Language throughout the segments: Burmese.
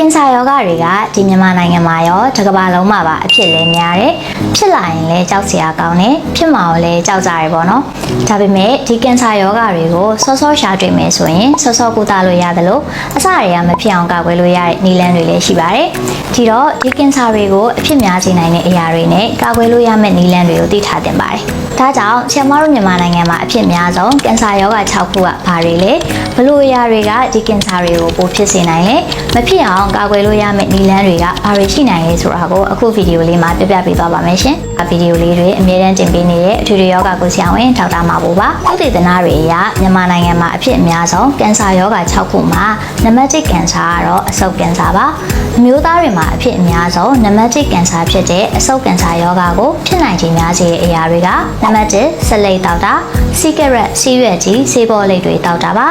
ကင်ဆာယောဂတွေကဒီမြန်မာနိုင်ငံမှာရောတစ်ကမ္ဘာလုံးမှာပါအဖြစ်လဲများတယ်ဖြစ်လာရင်လည်းကြောက်စရာကောင်းတယ်ဖြစ်မှာလည်းကြောက်ကြရပေါ့နော်ဒါပေမဲ့ဒီကင်ဆာယောဂတွေကိုစောစောရှာတွေ့မယ်ဆိုရင်စောစောကုသလို့ရတယ်လို့အစတွေကမဖြစ်အောင်ကာကွယ်လို့ရတဲ့နည်းလမ်းတွေလည်းရှိပါတယ်ဒီတော့ဒီကင်ဆာတွေကိုအဖြစ်များစေနိုင်တဲ့အရာတွေနဲ့ကာကွယ်လို့ရမယ့်နည်းလမ်းတွေကိုသိထားတင်ပါတယ် ဒါကြောင့်ဆရာမတို့မြန်မာနိုင်ငံမှာအဖြစ်များဆုံးကင်ဆာယောဂ6ခုကဘာတွေလဲဘလို့အရာတွေကဒီကင်ဆာတွေကိုပိုဖြစ်စေနိုင်လဲမဖြစ်အောင်ကာကွယ်လို့ရမယ့်နည်းလမ်းတွေကဘာတွေရှိနိုင်လဲဆိုတာကိုအခုဗီဒီယိုလေးမှာပြပြပေးသွားပါမယ်ရှင်။ဗီဒီယိုလေးတွေအမြဲတမ်းတင်ပေးနေတဲ့အထူးယောဂကိုဆရာဝန်ဒေါက်တာမာဘူပါ။ဥဒေသနာတွေအရမြန်မာနိုင်ငံမှာအဖြစ်အများဆုံးကင်ဆာယောဂ6ခုမှာနံပါတ်1ကင်ဆာကတော့အဆုတ်ကင်ဆာပါ။အမျိုးသားတွေမှာအဖြစ်အများဆုံးနံပါတ်1ကင်ဆာဖြစ်တဲ့အဆုတ်ကင်ဆာယောဂကိုဖြစ်နိုင်ခြေများစေတဲ့အရာတွေကနံပါတ်1ဆက်လိပ်တောက်တာစီကရက်စီရွက်ကြီးဆေးဘောလိပ်တွေတောက်တာပါ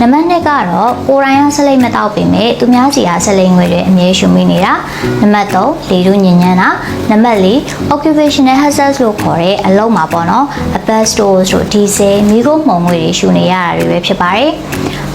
နံပါတ်2ကတော့ကိုရိုင်းရဆလိပ်မတောက်ပေမဲ့သူများစီအားဆလိပ်ငွေတွေအမြဲရှုမိနေတာနံပါတ်3လေလူညဉ့်ညမ်းတာနံပါတ်4 occupational hazards လို့ခေါ်တဲ့အလုပ်မှာပေါ့နော် asbestos တို့ diesel မိခိုးမှုံငွေတွေရှုနေရတာတွေပဲဖြစ်ပါတယ်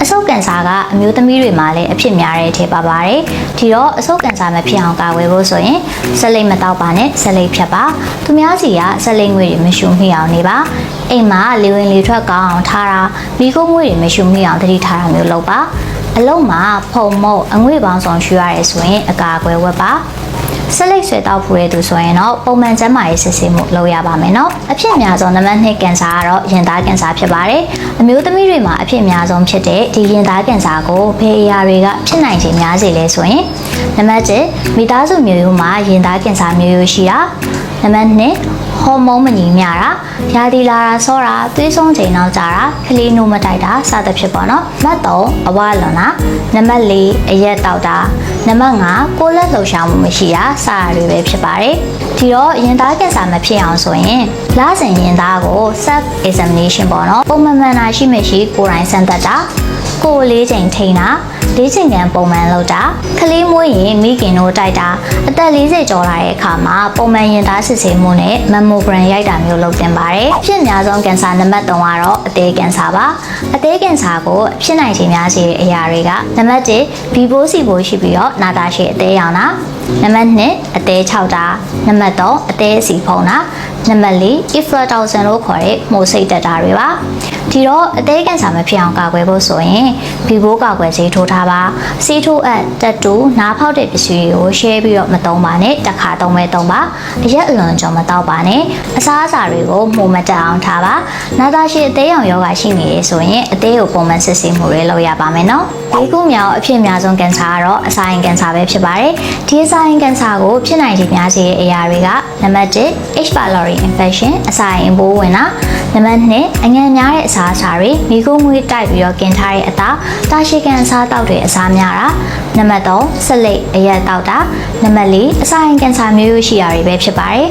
အဆုတ်ကင်ဆာကအမျိုးသမီးတွေမှာလည်းအဖြစ်များတဲ့အထည်ပါပါတယ်။ဒီတော့အဆုတ်ကင်ဆာမဖြစ်အောင်ကာကွယ်ဖို့ဆိုရင်ဆက်လိပ်မတောက်ပါနဲ့ဆက်လိပ်ဖြတ်ပါ။သူများစီကဆက်လိပ်ငွေတွေမရှုမိအောင်နေပါ။အိမ်မှာလေဝင်လေထွက်ကောင်းအောင်ထားတာမိခိုးငွေတွေမရှုမိအောင်သတိထားတာမျိုးလုပ်ပါ။ အလုံးမှာဖုံမုတ်အငွေပေါင်းဆောင်ရှူရတယ်ဆိုရင်အကာအကွယ်ဝတ်ပါ။ဆက်လက်ဆွဲတောက်ဖူတဲ့သူဆိုရင်တော့ပုံမှန်ကျန်းမာရေးစစ်ဆေးမှုလုပ်ရပါမယ်နော်အဖြစ်အများဆုံးနံပါတ်2ကင်ဆာကတော့ရင်သားကင်ဆာဖြစ်ပါတယ်အမျိုးသမီးတွေမှာအဖြစ်အများဆုံးဖြစ်တဲ့ဒီရင်သားကင်ဆာကိုဘယ်အရာတွေကဖြစ်နိုင်ခြေများစေလဲဆိုရင်နံပါတ်1မိသားစုမျိုးရိုးမှာရင်သားကင်ဆာမျိုးရိုးရှိတာနံပါတ်2 ဟော်မုန်းမညီမျှတာရာသီလာတာဆောတာသွေးဆုံးချိန်နောက်ကြတာကလေးနိုးမတိုက်တာစသဖြင့်ပေါ့နော်နံပါတ်3အဝလွန်တာနံပါတ်4အရက်တောက်တာနံပါတ်5ကိုယ်လက်လှုပ်ရှားမှုမရှိတာစတာတွေပဲဖြစ်ပါတယ်ဒီတော့ရင်သားကင်ဆာမဖြစ်အောင်ဆိုရင်လစဉ်ရင်သားကို self examination ပေါ့နော်ပုံမှန်မှန်တာရှိမရှိကိုယ်တိုင်စမ်းသပ်တာကိုယ်လေးချိန်ထိန်းတာ လေးချိန်ကန်ပုံမှန်လုပ်တာကလေးမွေးရင်မိခင်တို့တိုက်တာအသက်40ကျော်လာတဲ့အခါမှာပုံမှန်ရင်သားစစ်ဆေးမှုနဲ့မမ်မိုဂရမ်ရိုက်တာမျိုးလုပ်တင်ပါတယ်အဖြစ်အများဆုံးကင်ဆာနံပါတ်3ကတော့အသေးကင်ဆာပါအသေးကင်ဆာကိုဖြစ်နိုင်ခြေများစေတဲ့အရာတွေကနံပါတ်1ဘီဘိုးစီဘိုးရှိပြီးတော့နာတာရှိအသေးရောင်တာနံပါတ်2အသေး6တာနံပါတ်3အသေးစီဖုံတာနံပါတ်4 inflatoxin လို့ခေါ်တဲ့မှုစိတ်တက်တာတွေပါဒီတော့အသေးကင်ဆာမဖြစ်အောင်ကာကွယ်ဖို့ဆိုရင်ဘီဘိုးကာကွယ်ဆေးထိုးထားပါဆေးထိုးအပ်တက်တူနားဖောက်တဲ့ပစ္စည်းတွေကို share ပြီးတော့မသုံးပါနဲ့တစ်ခါသုံးပဲသုံးပါအရက်အလွန်ကြော်မတော့ပါနဲ့အစားအစာတွေကိုမှုမတက်အောင်ထားပါနာတာရှိအသေးရောင်ယောဂရှိနေရဆိုရင်အသေးကိုပုံမှန်စစ်ဆေးမှုတွေလုပ်ရပါမယ်နော်ဒီခုမြောက်အဖြစ်အများဆုံးကင်ဆာကတော့အစာရင်ကင်ဆာပဲဖြစ်ပါတယ်ဒီအစာရင်ကင်ဆာကိုဖြစ်နိုင်ခြေများစေတဲ့အရာတွေကနံပါတ်1 H pylori infection အစာရင်ပိုးဝင်တာနံပါတ်2အငန်များတဲ့အစာအစာတွေမိခိုးငွေးတိုက်ပြီးတော့กินထားတဲ့အသားတာရှိကန်အစားတောက်တဲ့အစားများတာနံပါတ်3ဆက်လက်အရက်တောက်တာနံပါတ်4အစာရင်ကင်ဆာမျိုးရိုးရှိတာတွေပဲဖြစ်ပါတယ်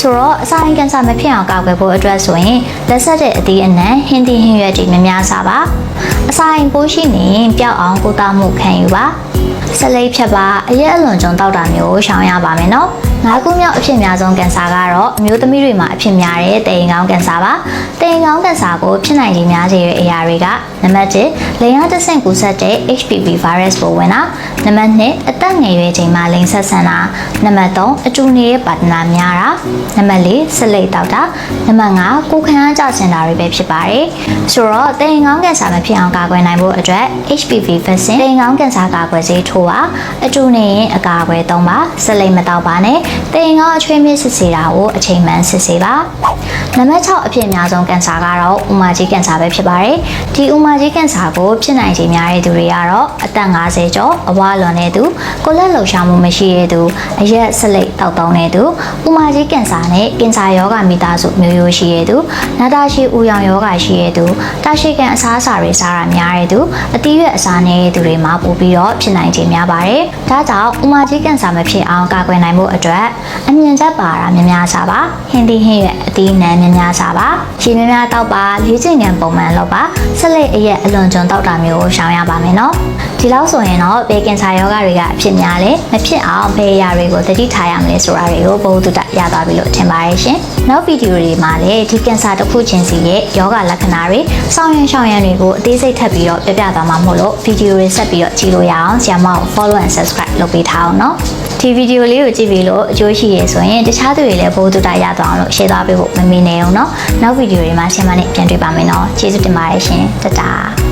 ဆိုတော့အစာရင်ကင်ဆာမဖြစ်အောင်ကာကွယ်ဖို့အတွက်ဆိုရင်လက်ဆက်တဲ့အသီးအနှံဟင်းသီးဟင်းရွက်တွေများများစားပါအစာရင်ပိုးရှိနေရင်ပျောက်အောင်ကုသမှုခံယူပါ ဆက်လိပ်ဖြတ်ပါအရက်အလွန်ကြုံတောက်တာမျိုးကိုရှောင်ရပါမယ်နော်ငါးခုမြောက်အဖြစ်များဆုံးကင်ဆာကတော့အမျိုးသမီးတွေမှာအဖြစ်များတဲ့တိမ်ကောင်းကင်ဆာပါတိမ်ကောင်းကင်ဆာကိုဖြစ်နိုင်ခြေများစေတဲ့အရာတွေကနံပါတ်1လိင်အားတဆင့်ကူးစက်တဲ့ HPV virus ပိုးဝင်တာနံပါတ်2အသက်ငယ်ရွယ်ချိန်မှာလိင်ဆက်ဆံတာနံပါတ်3အတူနေတဲ့ပါတနာများတာနံပါတ်4ဆက်လိပ်တောက်တာနံပါတ်5ကိုယ်ခံအားကျဆင်တာတွေပဲဖြစ်ပါတယ်ဆိုတော့တိမ်ကောင်းကင်ဆာမဖြစ်အောင်ကာကွယ်နိုင်ဖို့အတွက် HPV vaccine တိမ်ကောင်းကင်ဆာကာကွယ်ဆေးထိုးပါအတူနေရင်အကာအကွယ်သုံးပါဆက်လိပ်မတောက်ပါနဲ့တိမ်ကောင်းအချွေးမြင့်စစ်ဆေးတာကိုအချိန်မှန်စစ်ဆေးပါနံပါတ်6အဖြစ်အများဆုံးကင်ဆာကတော့ဥမာကြီးကင်ဆာပဲဖြစ်ပါတယ်ဒီဥမာကြီးကင်ဆာကိုဖြစ်နိုင်ခြေများတဲ့သူတွေကတော့အသက်50ကျော်အဝါလွန်တဲ့သူကိုလက်လှုပ်ရှားမှုမရှိတဲ့သူအရက်ဆက်လိပ်တောက်တုံးတဲ့သူဥမာကြီးကင်ဆာနဲ့ကင်ဆာယောဂမိသားစုမျိုးရိုးရှိတဲ့သူနာတာရှိဦးရောင်ယောဂရှိတဲ့သူတာရှိကန်အစားအစာတွေစားတာများတဲ့သူအသီးရွက်အစားနေတဲ့သူတွေမှာပိုပြီးတော့ဖြစ်နိုင်ခြေများပါတယ်ဒါကြောင့်ဥမာကြီးကင်ဆာမဖြစ်အောင်ကာကွယ်နိုင်ဖို့အတွက်အမြင့်ချက်ပါတာများများစားပါဟင်းသီးဟင်းရွက်အသီးနှံများများစားပါရေများများတောက်ပါလေးချိန်ငံပုံမှန်လုပ်ပါဆက်လက်အရက်အလွန်ကျွံတောက်တာမျိုးကိုရှောင်ရပါမယ်နော်ဒီလောက်ဆိုရင်တော့ဘေကင်ဆာယောဂတွေကအဖြစ်များလေမဖြစ်အောင်ဘယ်အရာတွေကိုသတိထားရမလဲဆိုတာတွေကိုဘုဟုတုတရသွားပြီလို့ထင်ပါတယ်ရှင်နောက်ဗီဒီယိုတွေမှာလည်းဒီကင်ဆာတစ်ခုချင်းစီရဲ့ယောဂလက္ခဏာတွေစောင့်ရန်ရှောင်ရန်တွေကိုအသေးစိတ်ထပ်ပြီးတော့ပြပြသွားမှာမို့လို့ဗီဒီယိုတွေဆက်ပြီးတော့ကြည့်လို့ရအောင်ဆရာမကို follow and subscribe လုပ်ပေးထားအောင်နော်ဒီဗီဒီယိုလေးကိုကြည့်ပြီးလို့အကျိုးရှိရဆိုရင်တခြားသူတွေလည်းဘိုးတူတာရသွားအောင်လို့ share သွားပေးဖို့မမေ့နေအောင်နော်နောက်ဗီဒီယိုတွေမှာဆင်မနဲ့ပြန်တွေ့ပါမယ်နော်ကျေးဇူးတင်ပါတယ်ရှင်တတား